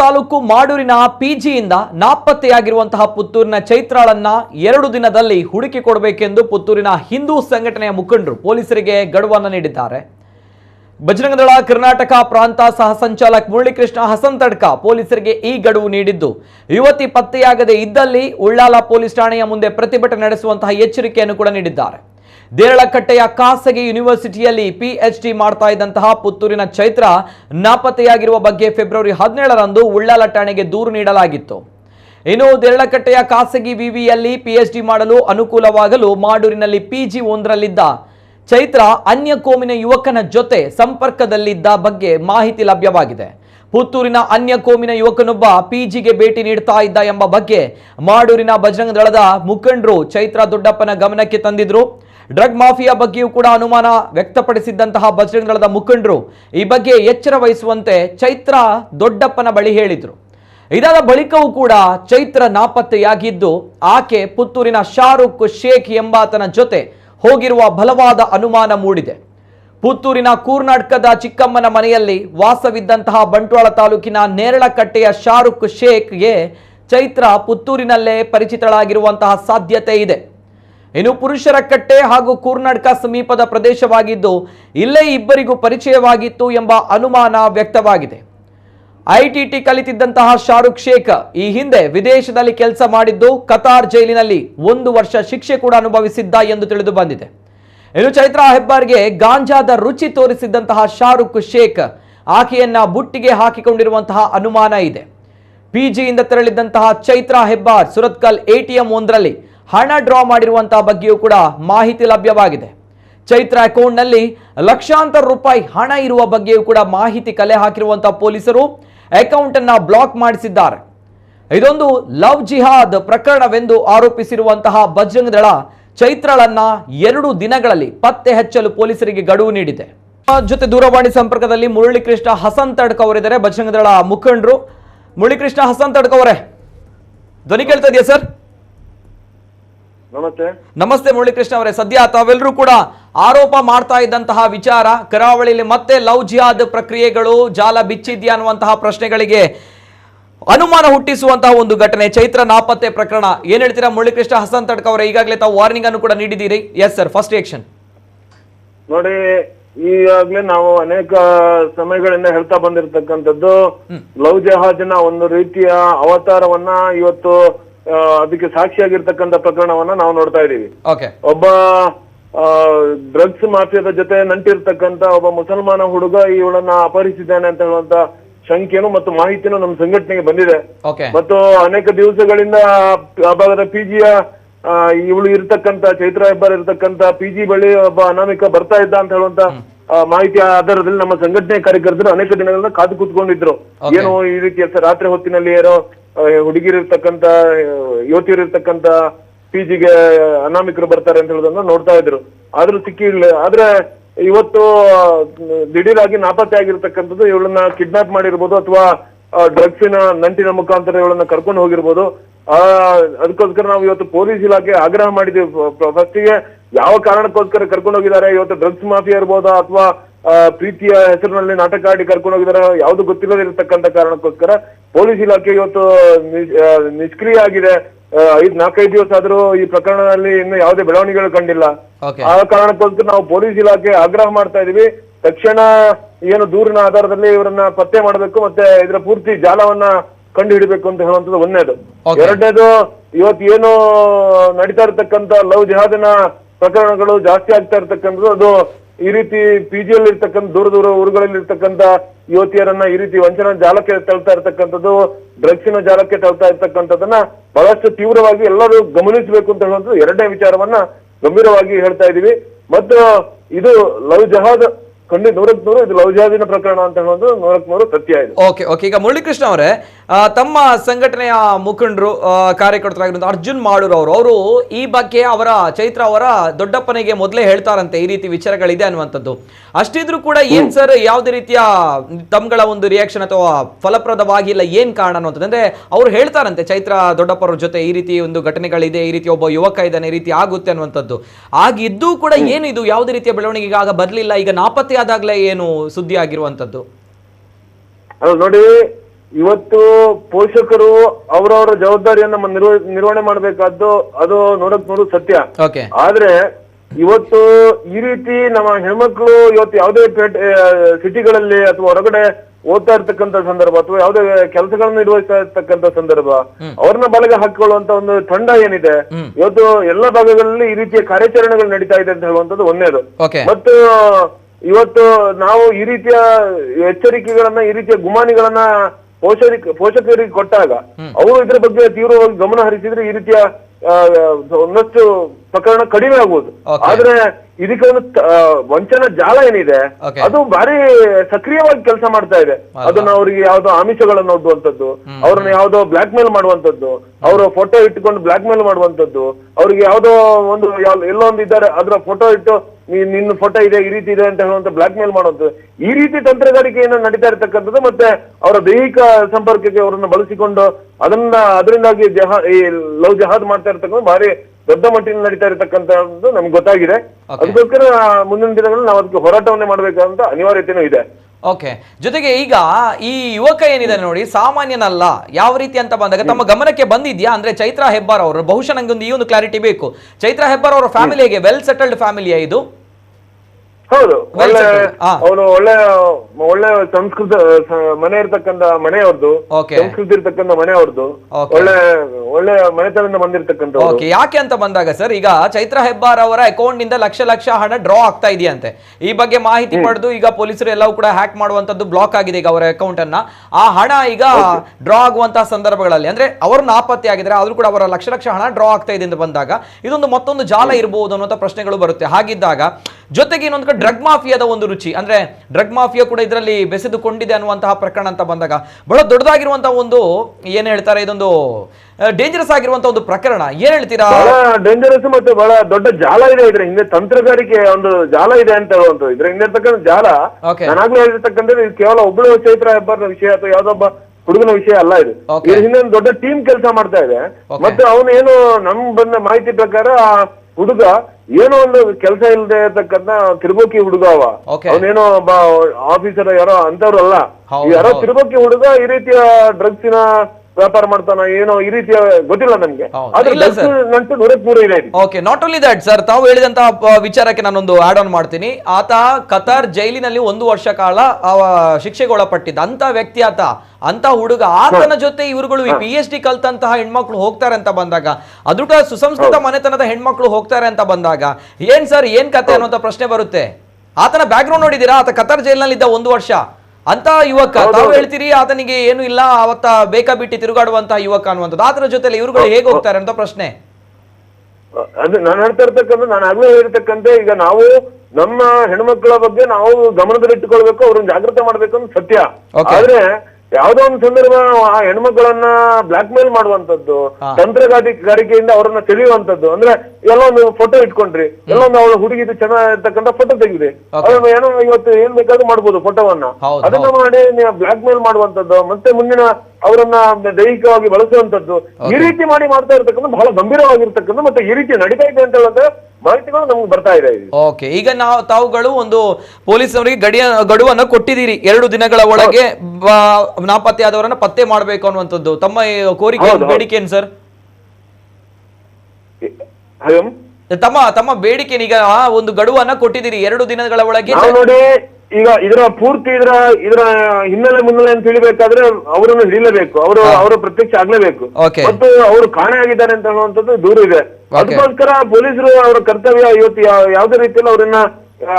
ತಾಲೂಕು ಮಾಡೂರಿನ ಪಿಜಿಯಿಂದ ನಾಪತ್ತೆಯಾಗಿರುವಂತಹ ಪುತ್ತೂರಿನ ಚೈತ್ರಾಳನ್ನ ಎರಡು ದಿನದಲ್ಲಿ ಹುಡುಕಿ ಕೊಡಬೇಕೆಂದು ಪುತ್ತೂರಿನ ಹಿಂದೂ ಸಂಘಟನೆಯ ಮುಖಂಡರು ಪೊಲೀಸರಿಗೆ ಗಡುವನ್ನು ನೀಡಿದ್ದಾರೆ. ಬಜರಂಗದಳ ಕರ್ನಾಟಕ ಪ್ರಾಂತ ಸಹ ಸಂಚಾಲಕ್ ಹಸನ್ ತಡ್ಕ ಪೊಲೀಸರಿಗೆ ಈ ಗಡುವು ನೀಡಿದ್ದು. ಯುವತಿ ಪತ್ತೆಯಾಗದೆ ಇದ್ದಲ್ಲಿ ಉಳ್ಳಾಲ ಪೊಲೀಸ್ ಠಾಣೆಯ ಮುಂದೆ ಪ್ರತಿಭಟನೆ ನಡೆಸುವಂತಹ ಎಚ್ಚರಿಕೆಯನ್ನು ಕೂಡ ನೀಡಿದ್ದಾರೆ. ದೇರಳಕಟ್ಟೆಯ ಖಾಸಗಿ ಯೂನಿವರ್ಸಿಟಿಯಲ್ಲಿ ಪಿಎಚ್ಡಿ ಮಾಡ್ತಾ ಇದ್ದಂತಹ ಪುತ್ತೂರಿನ ಚೈತ್ರ ನಾಪತ್ತೆಯಾಗಿರುವ ಬಗ್ಗೆ ಫೆಬ್ರವರಿ ಹದಿನೇಳರಂದು ಉಳ್ಳಾಲ ಠಾಣೆಗೆ ದೂರು ನೀಡಲಾಗಿತ್ತು. ಇನ್ನು ದೇರಳಕಟ್ಟೆಯ ಖಾಸಗಿ ವಿವಿಯಲ್ಲಿ ಪಿಎಚ್ಡಿ ಮಾಡಲು ಅನುಕೂಲವಾಗಲು ಮಾಡೂರಿನಲ್ಲಿ ಪಿಜಿ ಒಂದರಲ್ಲಿದ್ದ ಚೈತ್ರ ಅನ್ಯ ಕೋಮಿನ ಯುವಕನ ಜೊತೆ ಸಂಪರ್ಕದಲ್ಲಿದ್ದ ಬಗ್ಗೆ ಮಾಹಿತಿ ಲಭ್ಯವಾಗಿದೆ. ಪುತ್ತೂರಿನ ಅನ್ಯ ಕೋಮಿನ ಯುವಕನೊಬ್ಬ ಪಿಜಿಗೆ ಭೇಟಿ ನೀಡ್ತಾ ಇದ್ದ ಎಂಬ ಬಗ್ಗೆ ಮಾಡೂರಿನ ಬಜರಂಗ ದಳದ ಮುಖಂಡರು ಚೈತ್ರ ದೊಡ್ಡಪ್ಪನ ಗಮನಕ್ಕೆ ತಂದಿದ್ರು. ಡ್ರಗ್ ಮಾಫಿಯಾ ಬಗ್ಗೆಯೂ ಕೂಡ ಅನುಮಾನ ವ್ಯಕ್ತಪಡಿಸಿದ್ದಂತಹ ಬಜರಂಗ ದಳದ ಮುಖಂಡರು ಈ ಬಗ್ಗೆ ಎಚ್ಚರ ವಹಿಸುವಂತೆ ಚೈತ್ರ ದೊಡ್ಡಪ್ಪನ ಬಳಿ ಹೇಳಿದ್ರು. ಇದಾದ ಬಳಿಕವೂ ಕೂಡ ಚೈತ್ರ ನಾಪತ್ತೆಯಾಗಿದ್ದು ಆಕೆ ಪುತ್ತೂರಿನ ಶಾರುಖ್ ಶೇಖ್ ಎಂಬಾತನ ಜೊತೆ ಹೋಗಿರುವ ಬಲವಾದ ಅನುಮಾನ ಮೂಡಿದೆ. ಪುತ್ತೂರಿನ ಕೂರ್ನಾಟಕದ ಚಿಕ್ಕಮ್ಮನ ಮನೆಯಲ್ಲಿ ವಾಸವಿದ್ದಂತಹ ಬಂಟ್ವಾಳ ತಾಲೂಕಿನ ನೇರಳಕಟ್ಟೆಯ ಶಾರುಖ್ ಶೇಖ್ಗೆ ಚೈತ್ರ ಪುತ್ತೂರಿನಲ್ಲೇ ಪರಿಚಿತಳಾಗಿರುವಂತಹ ಸಾಧ್ಯತೆ ಇದೆ. ಇನ್ನು ಪುರುಷರ ಕಟ್ಟೆ ಹಾಗೂ ಕೂರ್ನಾಟಕ ಸಮೀಪದ ಪ್ರದೇಶವಾಗಿದ್ದು, ಇಲ್ಲೇ ಇಬ್ಬರಿಗೂ ಪರಿಚಯವಾಗಿತ್ತು ಎಂಬ ಅನುಮಾನ ವ್ಯಕ್ತವಾಗಿದೆ. ಐಟಿಟಿ ಕಲಿತಿದ್ದಂತಹ ಶಾರುಖ್ ಶೇಖ್ ಈ ಹಿಂದೆ ವಿದೇಶದಲ್ಲಿ ಕೆಲಸ ಮಾಡಿದ್ದು, ಕತಾರ್ ಜೈಲಿನಲ್ಲಿ ಒಂದು ವರ್ಷ ಶಿಕ್ಷೆ ಕೂಡ ಅನುಭವಿಸಿದ್ದ ಎಂದು ತಿಳಿದು ಬಂದಿದೆ. ಇನ್ನು ಚೈತ್ರಾ ಹೆಬ್ಬಾರ್ಗೆ ಗಾಂಜಾದ ರುಚಿ ತೋರಿಸಿದ್ದಂತಹ ಶಾರುಖ್ ಶೇಖ್ ಆಕೆಯನ್ನ ಬುಟ್ಟಿಗೆ ಹಾಕಿಕೊಂಡಿರುವಂತಹ ಅನುಮಾನ ಇದೆ. ಪಿಜಿಯಿಂದ ತೆರಳಿದ್ದಂತಹ ಚೈತ್ರಾ ಹೆಬ್ಬಾರ್, ಸುರತ್ಕಲ್ ಎಟಿಎಂ ಒಂದರಲ್ಲಿ ಹಣ ಡ್ರಾ ಮಾಡಿರುವಂತಹ ಬಗ್ಗೆಯೂ ಕೂಡ ಮಾಹಿತಿ ಲಭ್ಯವಾಗಿದೆ. ಚೈತ್ರ ಅಕೌಂಟ್ನಲ್ಲಿ ಲಕ್ಷಾಂತರ ರೂಪಾಯಿ ಹಣ ಇರುವ ಬಗ್ಗೆಯೂ ಕೂಡ ಮಾಹಿತಿ ಕಲೆ ಹಾಕಿರುವಂತಹ ಪೊಲೀಸರು ಅಕೌಂಟ್ ಅನ್ನ ಬ್ಲಾಕ್ ಮಾಡಿಸಿದ್ದಾರೆ. ಇದೊಂದು ಲವ್ ಜಿಹಾದ್ ಪ್ರಕರಣವೆಂದು ಆರೋಪಿಸಿರುವಂತಹ ಬಜರಂಗ ದಳ ಚೈತ್ರಳನ್ನ ಎರಡು ದಿನಗಳಲ್ಲಿ ಪತ್ತೆ ಹಚ್ಚಲು ಪೊಲೀಸರಿಗೆ ಗಡುವು ನೀಡಿದೆ. ಜೊತೆ ದೂರವಾಣಿ ಸಂಪರ್ಕದಲ್ಲಿ ಮುರಳೀಕೃಷ್ಣ ಹಸನ್ ತಡ್ಕ ಅವರಿದ್ದಾರೆ. ಬಜರಂಗ ದಳ ಮುಖಂಡರು ಮುರಳೀಕೃಷ್ಣ ಹಸನ್ ತಡ್ಕ ಅವರೇ, ಧ್ವನಿ ಕೇಳ್ತಾ ಇದೆಯಾ ಸರ್? ನಮಸ್ತೆ. ನಮಸ್ತೆ ಮುರಳೀಕೃಷ್ಣ ಅವರೇ. ಸದ್ಯ ತಾವೆಲ್ಲರೂ ಕೂಡ ಆರೋಪ ಮಾಡ್ತಾ ಇದ್ದಂತಹ ವಿಚಾರ ಕರಾವಳಿಯಲ್ಲಿ ಮತ್ತೆ ಲವ್ ಜಿಹಾದ್ ಪ್ರಕ್ರಿಯೆಗಳು ಜಾಲ ಬಿಚ್ಚಿದ್ಯಾ ಅನ್ನುವಂತಹ ಪ್ರಶ್ನೆಗಳಿಗೆ ಅನುಮಾನ ಹುಟ್ಟಿಸುವಂತಹ ಒಂದು ಘಟನೆ ಚೈತ್ರ ನಾಪತ್ತೆ ಪ್ರಕರಣ. ಏನ್ ಹೇಳ್ತೀರಾ ಮುರಳೀಕೃಷ್ಣ ಹಸನ್ ತಡ್ಕ ಅವರೇ? ಈಗಾಗಲೇ ತಾವು ವಾರ್ನಿಂಗ್ ಅನ್ನು ಕೂಡ ನೀಡಿದ್ದೀರಿ. ಎಸ್ ಸರ್ ಫಸ್ಟ್ ರಿಯಾಕ್ಷನ್ ನೋಡಿ ಈಗಾಗ್ಲೇ ನಾವು ಅನೇಕ ಸಮಯಗಳಿಂದ ಹೇಳ್ತಾ ಬಂದಿರತಕ್ಕಂಥದ್ದು ಲವ್ ಜಹಾಜಿನ ಒಂದು ರೀತಿಯ ಅವತಾರವನ್ನ ಇವತ್ತು ಅದಕ್ಕೆ ಸಾಕ್ಷಿಯಾಗಿರ್ತಕ್ಕಂಥ ಪ್ರಕರಣವನ್ನ ನಾವು ನೋಡ್ತಾ ಇದ್ದೀವಿ. ಓಕೆ ಒಬ್ಬ ಡ್ರಗ್ಸ್ ಮಾಫಿಯಾದ ಜೊತೆ ನಂಟಿರ್ತಕ್ಕಂತ ಒಬ್ಬ ಮುಸಲ್ಮಾನ ಹುಡುಗ ಇವಳನ್ನ ಅಪಹರಿಸಿದ್ದಾನೆ ಅಂತ ಹೇಳುವಂತ ಶಂಕೆನು ಮತ್ತು ಮಾಹಿತಿನೂ ನಮ್ಮ ಸಂಘಟನೆಗೆ ಬಂದಿದೆ. ಮತ್ತು ಅನೇಕ ದಿವಸಗಳಿಂದ ಆ ಭಾಗದ ಪಿಜಿಯ ಇವಳು ಇರ್ತಕ್ಕಂತ ಚೈತ್ರ ಹೆಬ್ಬಾರ್ ಇರ್ತಕ್ಕಂತ ಪಿಜಿ ಬಳಿ ಒಬ್ಬ ಅನಾಮಿಕ ಬರ್ತಾ ಇದ್ದ ಅಂತ ಹೇಳುವಂತ ಮಾಹಿತಿ ಆಧಾರದಲ್ಲಿ ನಮ್ಮ ಸಂಘಟನೆ ಕಾರ್ಯಕರ್ತರು ಅನೇಕ ದಿನಗಳಿಂದ ಕಾದು ಕೂತ್ಕೊಂಡಿದ್ರು. ಏನು ಈ ರೀತಿಯ ಸ- ರಾತ್ರಿ ಹೊತ್ತಿನಲ್ಲಿ ಏನೋ ಹುಡುಗಿರಿರ್ತಕ್ಕಂತ, ಯುವತಿಯರಿರ್ತಕ್ಕಂತ ಪಿಜಿಗೆ ಅನಾಮಿಕರು ಬರ್ತಾರೆ ಅಂತ ಹೇಳೋದನ್ನ ನೋಡ್ತಾ ಇದ್ರು. ಆದ್ರೂ ಸಿಕ್ಕಿಲ್ಲ ಆದ್ರೆ ಇವತ್ತು ದಿಢೀರಾಗಿ ನಾಪತ್ತೆ ಆಗಿರ್ತಕ್ಕಂಥದ್ದು ಇವಳನ್ನ ಕಿಡ್ನಾಪ್ ಮಾಡಿರ್ಬೋದು ಅಥವಾ ಡ್ರಗ್ಸಿನ ನಂಟಿನ ಮುಖಾಂತರ ಇವಳನ್ನ ಕರ್ಕೊಂಡು ಹೋಗಿರ್ಬೋದು. ಆ, ಅದಕ್ಕೋಸ್ಕರ ನಾವು ಇವತ್ತು ಪೊಲೀಸ್ ಇಲಾಖೆ ಆಗ್ರಹ ಮಾಡಿದ್ದೀವಿ. ಫಸ್ಟಿಗೆ ಯಾವ ಕಾರಣಕ್ಕೋಸ್ಕರ ಕರ್ಕೊಂಡು ಹೋಗಿದ್ದಾರೆ? ಇವತ್ತು ಡ್ರಗ್ಸ್ ಮಾಫಿಯಾ ಇರ್ಬೋದ? ಅಥವಾ ಪ್ರೀತಿಯ ಹೆಸರಿನಲ್ಲಿ ನಾಟಕ ಆಡಿ ಕರ್ಕೊಂಡು ಹೋಗಿದ್ದಾರೆ? ಯಾವ್ದು ಗೊತ್ತಿಲ್ಲದೆ ಇರತಕ್ಕಂತ ಕಾರಣಕ್ಕೋಸ್ಕರ ಪೊಲೀಸ್ ಇಲಾಖೆ ಇವತ್ತು ನಿಷ್- ನಿಷ್ಕ್ರಿಯ ಆಗಿದೆ. ಐದ್ ನಾಲ್ಕೈದು ದಿವಸ ಆದ್ರೂ ಈ ಪ್ರಕರಣದಲ್ಲಿ ಇನ್ನು ಯಾವುದೇ ಬೆಳವಣಿಗೆಗಳು ಕಂಡಿಲ್ಲ. ಆ ಕಾರಣಕ್ಕೋಸ್ಕರ ನಾವು ಪೊಲೀಸ್ ಇಲಾಖೆ ಆಗ್ರಹ ಮಾಡ್ತಾ ಇದೀವಿ. ತಕ್ಷಣ ಏನು ದೂರಿನ ಆಧಾರದಲ್ಲಿ ಇವರನ್ನ ಪತ್ತೆ ಮಾಡಬೇಕು ಮತ್ತೆ ಇದರ ಪೂರ್ತಿ ಜಾಲವನ್ನ ಕಂಡು ಹಿಡಿಬೇಕು ಅಂತ ಹೇಳುವಂತದ್ದು Okay. ಎರಡನೇದು ಇವತ್ತು ಏನು ನಡೀತಾ ಇರ್ತಕ್ಕಂತ ಲವ್ ಜಿಹಾದಿನ ಪ್ರಕರಣಗಳು ಜಾಸ್ತಿ ಆಗ್ತಾ ಇರ್ತಕ್ಕಂಥದ್ದು ಅದು ಈ ರೀತಿ ಪಿಜಿಯಲ್ಲಿ ಇರ್ತಕ್ಕಂಥ ದೂರ ದೂರ ಊರುಗಳಲ್ಲಿ ಇರ್ತಕ್ಕಂಥ ಯುವತಿಯರನ್ನ ಈ ರೀತಿ ವಂಚನಾ ಜಾಲಕ್ಕೆ ತಳ್ತಾ ಇರ್ತಕ್ಕಂಥದ್ದು, ಡ್ರಗ್ಸಿನ ಜಾಲಕ್ಕೆ ತಳ್ತಾ ಇರ್ತಕ್ಕಂಥದ್ದನ್ನ ಬಹಳಷ್ಟು ತೀವ್ರವಾಗಿ ಎಲ್ಲರೂ ಗಮನಿಸಬೇಕು ಅಂತ ಹೇಳುವಂಥದ್ದು ಎರಡನೇ ವಿಚಾರವನ್ನ ಗಂಭೀರವಾಗಿ ಹೇಳ್ತಾ ಇದೀವಿ. ಮತ್ತು ಇದು ಲವ್ ಜಹಾದ್ ಖಂಡಿತ ನೂರಕ್ಕೆ ನೂರು ಇದು ಲವ್ ಪ್ರಕರಣ ಅಂತ ಹೇಳೋದು ನೂರಕ್ಕೆ ನೂರು ಸತ್ಯ ಇದು. ಓಕೆ ಓಕೆ ಈಗ ಮುರಳೀಕೃಷ್ಣ ಅವರೇ ತಮ್ಮ ಸಂಘಟನೆಯ ಮುಖಂಡರು ಕಾರ್ಯಕರ್ತರಾಗಿರುವಂತಹ ಅರ್ಜುನ್ ಮಾಡೂರ್ ಅವರು ಅವರು ಈ ಬಗ್ಗೆ ಅವರ ಚೈತ್ರ ಅವರ ದೊಡ್ಡಪ್ಪನಿಗೆ ಮೊದಲೇ ಹೇಳ್ತಾರಂತೆ ಈ ರೀತಿ ವಿಚಾರಗಳಿದೆ ಅನ್ನುವಂಥದ್ದು. ಅಷ್ಟಿದ್ರೂ ಕೂಡ ಏನ್ ಸರ್ ಯಾವುದೇ ರೀತಿಯ ತಮ್ಗಳ ಒಂದು ರಿಯಾಕ್ಷನ್ ಅಥವಾ ಫಲಪ್ರದವಾಗಿಲ್ಲ ಏನ್ ಕಾರಣ ಅನ್ನುವಂಥದ್ದು? ಅಂದ್ರೆ ಅವ್ರು ಹೇಳ್ತಾರಂತೆ ಚೈತ್ರ ದೊಡ್ಡಪ್ಪರ ಜೊತೆ ಈ ರೀತಿ ಒಂದು ಘಟನೆಗಳಿದೆ ಈ ರೀತಿ ಒಬ್ಬ ಯುವಕ ಇದ್ದಾನೆ ಈ ರೀತಿ ಆಗುತ್ತೆ ಅನ್ನುವಂಥದ್ದು. ಆಗಿದ್ದು ಕೂಡ ಏನಿದು? ಯಾವುದೇ ರೀತಿಯ ಬೆಳವಣಿಗೆ ಆಗ ಬರ್ಲಿಲ್ಲ ಈಗ ನಾಪತ್ತೆ ಆದಾಗ್ಲೇ ಏನು ಸುದ್ದಿ ಆಗಿರುವಂಥದ್ದು ಅದು ನೋಡಿ ಇವತ್ತು ಪೋಷಕರು ಅವರವರ ಜವಾಬ್ದಾರಿಯನ್ನ ನಿರ್ವ ನಿರ್ವಹಣೆ ಮಾಡಬೇಕಾದ್ದು ಅದು ನೋಡಕ್ ನೋಡೋದು ಸತ್ಯ. ಓಕೆ. ಆದ್ರೆ ಇವತ್ತು ಈ ರೀತಿ ನಮ್ಮ ಹೆಣ್ಮಕ್ಳು ಇವತ್ತು ಯಾವುದೇ ಪೇಟ್ ಸಿಟಿಗಳಲ್ಲಿ ಅಥವಾ ಹೊರಗಡೆ ಓದ್ತಾ ಇರ್ತಕ್ಕಂತ ಸಂದರ್ಭ ಅಥವಾ ಯಾವುದೇ ಕೆಲಸಗಳನ್ನು ನಿರ್ವಹಿಸ್ತಾ ಇರ್ತಕ್ಕಂತ ಸಂದರ್ಭ ಅವ್ರನ್ನ ಬಲಗೆ ಹಾಕಿಕೊಳ್ಳುವಂತ ಒಂದು ತಂಡ ಏನಿದೆ ಇವತ್ತು ಎಲ್ಲ ಭಾಗಗಳಲ್ಲಿ ಈ ರೀತಿಯ ಕಾರ್ಯಾಚರಣೆಗಳು ನಡೀತಾ ಇದೆ ಅಂತ ಹೇಳುವಂತದ್ದು ಒಂದೇದು. ಮತ್ತು ಇವತ್ತು ನಾವು ಈ ರೀತಿಯ ಎಚ್ಚರಿಕೆಗಳನ್ನ ಈ ರೀತಿಯ ಗುಮಾನಿಗಳನ್ನ ಪೋಷಕ ಪೋಷಕರಿಗೆ ಕೊಟ್ಟಾಗ ಅವರು ಇದ್ರ ಬಗ್ಗೆ ತೀವ್ರವಾಗಿ ಗಮನ ಹರಿಸಿದ್ರೆ ಈ ರೀತಿಯ ಒಂದಷ್ಟು ಪ್ರಕರಣ ಕಡಿಮೆ ಆಗ್ಬೋದು. ಆದ್ರೆ ಇದಕ್ಕೆ ಒಂದು ವಂಚನಾ ಜಾಲ ಏನಿದೆ ಅದು ಭಾರಿ ಸಕ್ರಿಯವಾಗಿ ಕೆಲಸ ಮಾಡ್ತಾ ಇದೆ. ಅದನ್ನ ಅವರಿಗೆ ಯಾವ್ದೋ ಆಮಿಷಗಳನ್ನ ಒಡ್ಡುವಂತದ್ದು ಅವ್ರನ್ನ ಯಾವ್ದೋ ಬ್ಲಾಕ್ ಮೇಲ್ ಮಾಡುವಂತದ್ದು ಅವರ ಫೋಟೋ ಇಟ್ಟುಕೊಂಡು ಬ್ಲಾಕ್ ಮೇಲ್ ಮಾಡುವಂತದ್ದು ಅವ್ರಿಗೆ ಯಾವ್ದೋ ಒಂದು ಎಲ್ಲೋ ಒಂದು ಇದ್ದಾರೆ ಅದ್ರ ಫೋಟೋ ಇಟ್ಟು ನಿನ್ನ ಫೋಟೋ ಇದೆ ಈ ರೀತಿ ಇದೆ ಅಂತ ಹೇಳುವಂತ ಬ್ಲಾಕ್ ಮೇಲ್ ಮಾಡುವಂತದ್ದು ಈ ರೀತಿ ತಂತ್ರಗಾರಿಕೆಯನ್ನು ನಡೀತಾ ಇರತಕ್ಕಂಥದ್ದು ಮತ್ತೆ ಅವರ ದೈಹಿಕ ಸಂಪರ್ಕಕ್ಕೆ ಅವರನ್ನ ಬಳಸಿಕೊಂಡು ಅದನ್ನ ಅದರಿಂದಾಗಿ ಜಹಾ ಈ ಲವ್ ಜಹಾದ್ ಮಾಡ್ತಾ ಇರ್ತಕ್ಕಂಥ ಭಾರಿ ದೊಡ್ಡ ಮಟ್ಟಿನ ನಡೀತಾ ಇರತಕ್ಕಂಥದ್ದು ನಮ್ಗೆ ಗೊತ್ತಾಗಿದೆ. ಅದಕ್ಕೋಸ್ಕರ ಮುಂದಿನ ದಿನಗಳಲ್ಲಿ ನಾವು ಅದಕ್ಕೆ ಹೋರಾಟವನ್ನೇ ಮಾಡಬೇಕಂತ ಅನಿವಾರ್ಯತೆನೂ ಇದೆ. ಓಕೆ ಜೊತೆಗೆ ಈಗ ಈ ಯುವಕ ಏನಿದೆ ನೋಡಿ ಸಾಮಾನ್ಯನಲ್ಲ. ಯಾವ ರೀತಿ ಅಂತ ಬಂದಾಗ ತಮ್ಮ ಗಮನಕ್ಕೆ ಬಂದಿದ್ಯಾ? ಅಂದ್ರೆ ಚೈತ್ರಾ ಹೆಬ್ಬಾರ್ ಅವರು ಬಹುಶಃ ನಂಗೆ ಒಂದು ಈ ಒಂದು ಕ್ಲಾರಿಟಿ ಬೇಕು. ಚೈತ್ರಾ ಹೆಬ್ಬಾರ್ ಅವರ ಫ್ಯಾಮಿಲಿ ಹೇಗೆ? ವೆಲ್ ಸೆಟಲ್ಡ್ ಫ್ಯಾಮಿಲಿಯಾ ಇದು? ಹೌದು. ಒಳ್ಳೆ. ಅವನು ಒಳ್ಳೆ ಒಳ್ಳೆ ಸಂಸ್ಕೃತ ಮನೆ ಇರ್ತಕ್ಕಂತ ಮನೆಯವ್ರದ್ದು. ಸಂಸ್ಕೃತಿ ಇರ್ತಕ್ಕಂಥ ಮನೆಯವ್ರದ್ದು ಒಳ್ಳೆ ಒಳ್ಳೆ ಮನೆತನದಿಂದ ಬಂದಿರ್ತಕ್ಕಂಥ ಓಕೆ ಯಾಕೆ ಅಂತ ಬಂದಾಗ ಸರ್ ಈಗ ಚೈತ್ರ ಹೆಬ್ಬಾರ್ ಅವರ ಅಕೌಂಟ್ನಿಂದ ಲಕ್ಷ ಲಕ್ಷ ಹಣ ಡ್ರಾ ಆಗ್ತಾ ಇದೆಯಂತೆ. ಈ ಬಗ್ಗೆ ಮಾಹಿತಿ ಪಡೆದು ಈಗ ಪೊಲೀಸರು ಎಲ್ಲವೂ ಕೂಡ ಹ್ಯಾಕ್ ಮಾಡುವಂತದ್ದು ಬ್ಲಾಕ್ ಆಗಿದೆ ಈಗ ಅವರ ಅಕೌಂಟ್ ಅನ್ನ. ಆ ಹಣ ಈಗ ಡ್ರಾ ಆಗುವಂತಹ ಸಂದರ್ಭಗಳಲ್ಲಿ ಅಂದ್ರೆ ಅವರು ನಾಪತ್ತೆ ಆಗಿದ್ರೆ ಆದ್ರೂ ಕೂಡ ಅವರ ಲಕ್ಷ ಲಕ್ಷ ಹಣ ಡ್ರಾ ಆಗ್ತಾ ಇದೆ ಅಂತ ಬಂದಾಗ ಇದೊಂದು ಮತ್ತೊಂದು ಜಾಲ ಇರಬಹುದು ಅನ್ನುವಂಥ ಪ್ರಶ್ನೆಗಳು ಬರುತ್ತೆ. ಹಾಗಿದ್ದಾಗ ಜೊತೆಗೆ ಇನ್ನೊಂದು ಕಡೆ ಡ್ರಗ್ ಮಾಫಿಯಾದ ಒಂದು ರುಚಿ. ಅಂದ್ರೆ ಡ್ರಗ್ ಮಾಫಿಯಾ ಕೂಡ ಇದರಲ್ಲಿ ಬೆಸೆದುಕೊಂಡಿದೆ ಅನ್ನುವಂತಹ ಪ್ರಕರಣ ಅಂತ ಬಂದಾಗ ಬಹಳ ದೊಡ್ಡದಾಗಿರುವಂತಹ ಒಂದು ಏನ್ ಹೇಳ್ತಾರೆ ಇದೊಂದು ಡೇಂಜರಸ್ ಆಗಿರುವಂತಹ ಒಂದು ಪ್ರಕರಣ. ಏನ್ ಹೇಳ್ತೀರಾ? ಡೇಂಜರಸ್ ಮತ್ತೆ ಬಹಳ ದೊಡ್ಡ ಜಾಲ ಇದೆ ಇದ್ರ ಹಿಂದೆ ತಂತ್ರಗಾರಿಕೆ ಒಂದು ಜಾಲ ಇದೆ ಅಂತ ಹೇಳುವಂತ ಇದ್ರ ಹಿಂದೆ ಇರ್ತಕ್ಕಂಥ ಜಾಲ ನಾನಾಗ್ಲೂ ಇದು ಕೇವಲ ಒಬ್ಬಳು ಚೈತ್ರ ಹೆಬ್ಬಾರ್ನ ವಿಷಯ ಅಥವಾ ಯಾವ್ದೊಬ್ಬ ಹುಡುಗನ ವಿಷಯ ಅಲ್ಲ ಇದು. ಇದ್ರ ಹಿಂದೆ ಒಂದು ದೊಡ್ಡ ಟೀಮ್ ಕೆಲಸ ಮಾಡ್ತಾ ಇದೆ. ಮತ್ತೆ ಅವನೇನು ಏನು ನಮ್ ಬಂದ ಮಾಹಿತಿ ಪ್ರಕಾರ ಆ ಹುಡುಗ ಏನೋ ಒಂದು ಕೆಲಸ ಇಲ್ಲದೆ ಇರ್ತಕ್ಕಂಥ ತಿರುಗೋಕಿ ಹುಡುಗ ಅವ. ಅವನೇನೋ ಒಬ್ಬ ಆಫೀಸರ್ ಯಾರೋ ಅಂತವ್ರಲ್ಲ. ಯಾರೋ ತಿರುಗೋಕಿ ಹುಡುಗ ಈ ರೀತಿಯ ಡ್ರಗ್ಸಿನ ವ್ಯಾಪಾರ ಮಾಡ್ತಾನ ಏನೋ ಈ ರೀತಿಯ ಗೊತ್ತಿಲ್ಲ ನನಗೆ. ನಂಟು ನೂರು ಇದೆ okay not only that sir ತಾವು ಹೇಳಿದಂತ ವಿಚಾರಕ್ಕೆ ನಾನೊಂದು ಆಡ್ ಆನ್ ಮಾಡ್ತೀನಿ. ಆತ ಕತಾರ್ ಜೈಲಿನಲ್ಲಿ ಒಂದು ವರ್ಷ ಕಾಲ ಆ ಶಿಕ್ಷೆಗೆ ಒಳಪಟ್ಟಿದ್ದ ಅಂತ ವ್ಯಕ್ತಿ ಆತ ಅಂತ ಹುಡುಗ ಆತನ ಜೊತೆ ಇವರುಗಳು ಪಿ ಎಚ್ ಡಿ ಕಲ್ತಂತಹ ಹೆಣ್ಮಕ್ಳು ಹೋಗ್ತಾರೆ ಅಂತ ಬಂದಾಗ ಅದು ಸುಸಂಸ್ಕೃತ ಮನೆತನದ ಹೆಣ್ಮಕ್ಳು ಹೋಗ್ತಾರೆ ಅಂತ ಬಂದಾಗ ಏನ್ ಸರ್ ಏನ್ ಕತೆ ಅನ್ನುವಂತ ಪ್ರಶ್ನೆ ಬರುತ್ತೆ? ಆತನ ಬ್ಯಾಕ್ ಗ್ರೌಂಡ್ ನೋಡಿದೀರಾ ಆತ ಕತಾರ್ ಜೈಲಿನಲ್ಲಿ ಇದ್ದ ಒಂದು ವರ್ಷ. ಅಂತ ಯುವಕ ತಾವು ಹೇಳ್ತೀರಿ ಆತನಿಗೆ ಏನು ಇಲ್ಲ ಅವತ್ತ ಬೇಕಾ ಬಿಟ್ಟು ತಿರುಗಾಡುವಂತಹ ಯುವಕ ಅನ್ನುವಂಥದ್ದು. ಆತನ ಜೊತೆಲಿ ಇವರುಗಳು ಹೇಗೆ ಹೋಗ್ತಾರೆ ಅಂತ ಪ್ರಶ್ನೆ. ಅದು ನಾನು ಹೇಳ್ತಾ ಇರ್ತಕ್ಕಂಥ ನಾನು ಆಗ್ಲೇ ಹೇಳಿರ್ತಕ್ಕಂತೆ ಈಗ ನಾವು ನಮ್ಮ ಹೆಣ್ಮಕ್ಳ ಬಗ್ಗೆ ನಾವು ಗಮನದಲ್ಲಿಟ್ಟುಕೊಳ್ಬೇಕು ಅವ್ರನ್ನ ಜಾಗೃತ ಮಾಡ್ಬೇಕು ಅಂತ ಸತ್ಯ. ಆದ್ರೆ ಯಾವ್ದೋ ಒಂದು ಸಂದರ್ಭ ಆ ಹೆಣ್ಮಕ್ಳನ್ನ ಬ್ಲಾಕ್ ಮೇಲ್ ಮಾಡುವಂತದ್ದು. ತಂತ್ರಗಾರಿಕೆಯಿಂದ ಅವ್ರನ್ನ ಸೆಳೆಯುವಂತದ್ದು ಅಂದ್ರೆ ಎಲ್ಲ ಒಂದು ಫೋಟೋ ಇಟ್ಕೊಂಡ್ರಿ. ಎಲ್ಲ ಒಂದು ಅವಳ ಹುಡುಗಿದು ಚೆನ್ನಾಗಿರ್ತಕ್ಕಂಥ ಫೋಟೋ ತೆಗಿದ್ರಿ ಅವ್ರನ್ನ ಅದನ್ನ ಏನೋ ಇವತ್ತು ಏನ್ ಬೇಕಾದ್ರೂ ಮಾಡ್ಬೋದು ಫೋಟೋವನ್ನ ಅದನ್ನ ಮಾಡಿ ನೀವು ಬ್ಲಾಕ್ ಮೇಲ್ ಮಾಡುವಂತದ್ದು ಮತ್ತೆ ಮುಂದಿನ ಅವರನ್ನ ದೈಹಿಕವಾಗಿ ಬಳಸುವಂತದ್ದು ಈ ರೀತಿ ಮಾಡಿ ಮಾಡ್ತಾ ಇರ್ತಕ್ಕಂಥ ಬಹಳ ಗಂಭೀರವಾಗಿರ್ತಕ್ಕಂಥ ಮತ್ತೆ ಈ ರೀತಿ ನಡೀತಾ ಇದೆ ಅಂತ ಹೇಳಿದ್ರೆ ಮಾಹಿತಿಗಳು ನಮ್ಗೆ ಬರ್ತಾ ಇದೆ ಓಕೆ ಈಗ ನಾವು ತಾವುಗಳು ಒಂದು ಪೊಲೀಸ್ ಅವರಿಗೆ ಗಡಿಯ ಗಡುವನ್ನ ಕೊಟ್ಟಿದ್ದೀರಿ. ಎರಡು ದಿನಗಳ ಒಳಗೆ ಬ- ನಾಪತ್ತೆ ಆದವರನ್ನ ಪತ್ತೆ ಮಾಡಬೇಕು ಅನ್ನುವಂಥದ್ದು. ತಮ್ಮ ಕೋರಿಕೆ. ಬೇಡಿಕೆ ಏನು ಸರ್? ತಮ್ಮ ತಮ್ಮ ಬೇಡಿಕೆ ಈಗ ಒಂದು ಗಡುವನ್ನ ಕೊಟ್ಟಿದ್ದೀರಿ. ಎರಡು ದಿನಗಳ ಒಳಗೆ ನೋಡಿ ಈಗ ಇದರ ಪೂರ್ತಿ ಇದರ ಇದರ ಹಿನ್ನೆಲೆ ಮುನ್ನೆಲೆ ಅಂತ ತಿಳಿಬೇಕಾದ್ರೆ ಅವರನ್ನು ಹಿಡಿಲೇಬೇಕು ಅವರು ಅವರ ಪ್ರತ್ಯಕ್ಷ ಆಗ್ಲೇಬೇಕು. ಮತ್ತು ಅವರು ಕಾಣೆ ಆಗಿದ್ದಾರೆ ಅಂತ ಹೇಳುವಂತದ್ದು ದೂರ ಇದೆ. ಅದಕ್ಕೋಸ್ಕರ ಪೊಲೀಸರು ಅವರ ಕರ್ತವ್ಯ ಇವತ್ತು ಯಾವುದೇ ರೀತಿಯಲ್ಲಿ ಅವರನ್ನ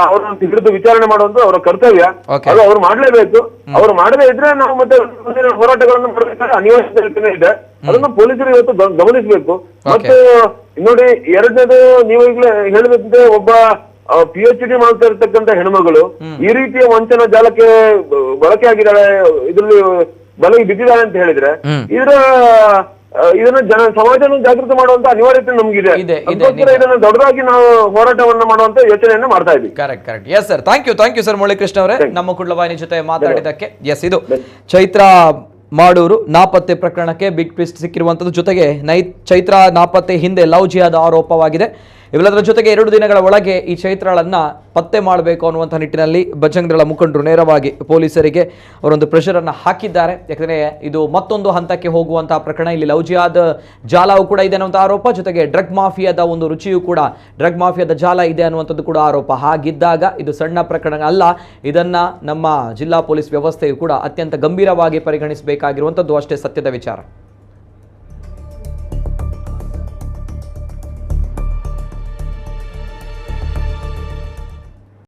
ಅವರನ್ನು ಹಿಡಿದು ವಿಚಾರಣೆ ಮಾಡುವಂತ ಅವರ ಕರ್ತವ್ಯ. ಅದು ಅವ್ರು ಮಾಡ್ಲೇಬೇಕು. ಅವ್ರು ಮಾಡದೇ ಇದ್ರೆ ನಾವು ಮತ್ತೆ ಮುಂದಿನ ಹೋರಾಟಗಳನ್ನು ಮಾಡಬೇಕಾದ್ರೆ ಅನಿವಾರ್ಯತೆ ಇದೆ. ಅದನ್ನ ಪೊಲೀಸರು ಇವತ್ತು ಗಮನಿಸಬೇಕು. ಮತ್ತು ನೋಡಿ ಎರಡನೇದು ನೀವು ಈಗಲೇ ಹೇಳಬೇಕಂದ್ರೆ ಒಬ್ಬ ಪಿ ಎಚ್ ಡಿ ಮಾಡ್ತಾ ಇರ್ತಕ್ಕಂತ ಹೆಣ್ಮಗಳು ಈ ರೀತಿಯ ವಂಚನ ಜಾಲಕ್ಕೆ ಬಳಕೆ ಆಗಿದ್ದಾಳೆ ಇದ್ರಲ್ಲಿ ಬಲಗೆ ಬಿದ್ದಿದ್ದಾಳೆ ಅಂತ ಹೇಳಿದ್ರೆ. ಇದರ ಇದನ್ನ ಜನ ಸಮಾಜವನ್ನು ಜಾಗೃತಿ ಮಾಡುವಂತ ಅನಿವಾರ್ಯತೆ ನಮ್ಗಿದೆ. ಇದನ್ನ ದೊಡ್ಡದಾಗಿ ನಾವು ಹೋರಾಟವನ್ನ ಮಾಡುವಂತ ಯೋಚನೆಯನ್ನ ಮಾಡ್ತಾ ಇದ್ದೀವಿ correct correct yes sir thank you thank you sir Muralikrishna ಅವರೇ. ನಮ್ಮ ಕುಡ್ಲವಾಹಿನಿ ಜೊತೆ ಮಾತಾಡಿದಕ್ಕೆ ಎಸ್ ಇದು ಚೈತ್ರ ಮಾಡೂರು ನಾಪತ್ತೆ ಪ್ರಕರಣಕ್ಕೆ ಬಿಗ್ ಟ್ವಿಸ್ಟ್ ಸಿಕ್ಕಿರುವಂಥದ್ದು ಜೊತೆಗೆ ನೈ ಚೈತ್ರ ನಾಪತ್ತೆ ಹಿಂದೆ ಲವ್ ಜಿಯಾದ ಆರೋಪವಾಗಿದೆ. ಇವೆಲ್ಲದರ ಜೊತೆಗೆ ಎರಡು ದಿನಗಳ ಒಳಗೆ ಈ ಚೈತ್ರಗಳನ್ನು ಪತ್ತೆ ಮಾಡಬೇಕು ಅನ್ನುವಂಥ ನಿಟ್ಟಿನಲ್ಲಿ ಬಜಂಗ್ ದಳ ಮುಖಂಡರು ನೇರವಾಗಿ ಪೊಲೀಸರಿಗೆ ಅವರೊಂದು ಪ್ರೆಷರನ್ನು ಹಾಕಿದ್ದಾರೆ. ಯಾಕಂದರೆ ಇದು ಮತ್ತೊಂದು ಹಂತಕ್ಕೆ ಹೋಗುವಂತಹ ಪ್ರಕರಣ. ಇಲ್ಲಿ ಲವ್ ಜಿಯಾದ ಜಾಲವು ಕೂಡ ಇದೆ ಅನ್ನುವಂಥ ಆರೋಪ. ಜೊತೆಗೆ ಡ್ರಗ್ ಮಾಫಿಯಾದ ಒಂದು ರುಚಿಯೂ ಕೂಡ ಡ್ರಗ್ ಮಾಫಿಯಾದ ಜಾಲ ಇದೆ ಅನ್ನುವಂಥದ್ದು ಕೂಡ ಆರೋಪ. ಹಾಗಿದ್ದಾಗ ಇದು ಸಣ್ಣ ಪ್ರಕರಣ ಅಲ್ಲ. ಇದನ್ನು ನಮ್ಮ ಜಿಲ್ಲಾ ಪೊಲೀಸ್ ವ್ಯವಸ್ಥೆಯು ಕೂಡ ಅತ್ಯಂತ ಗಂಭೀರವಾಗಿ ಪರಿಗಣಿಸಬೇಕಾಗಿರುವಂಥದ್ದು ಅಷ್ಟೇ ಸತ್ಯದ ವಿಚಾರ.